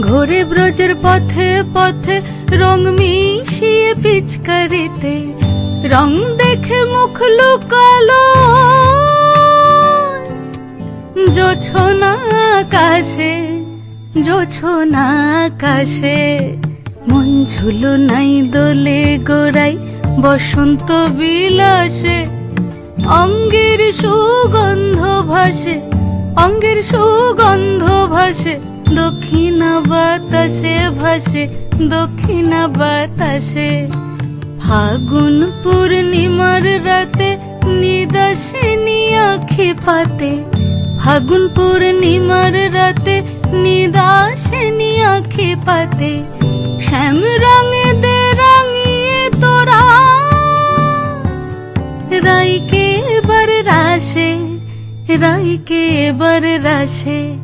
ঘোরে ব্রজের পথে পথে রং মিশিয়ে পিচকারিতে, রং দেখে মুখ লুকালো। জোছনা আকাশে জোছনা আকাশে, মন ঝুলো নাই দোলে গোড়াই বসন্ত বিলাসে। অঙ্গের সুগন্ধ ভাসে, অঙ্গের সুগন্ধ ভাসে। দক্ষিণা বাতাসে ভাসে, দক্ষিণা বাতাসে। ফাগুন পূর্ণিমার রাতে নিদাসিনী আখি পাতে। ফাগুন পূর্ণিমার রাতে নিদাসিনী আখি পাতে। শ্যাম রঙে দে রাঙিয়ে তোরা, রাইকে এবার রাশে, রাইকে এবার রাশে।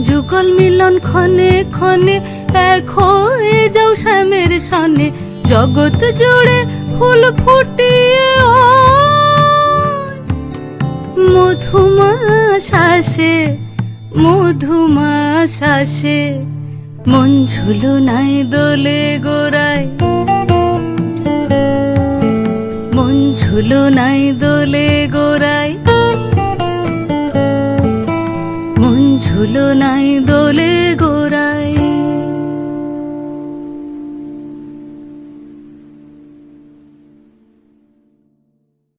যুগল মিলন ক্ষণে ক্ষণে এক হয়ে যাও শ্যামের সনে। জগৎ জুড়ে ফুল ফুটিয়ে মধুমা শ্বাসে মধুমা শ্বাসে মন ঝুলো নাই দোলে গোড়ায়। মন ঝুলো নাই দোলে গোড়ায়। ঝুলো নাই দোলে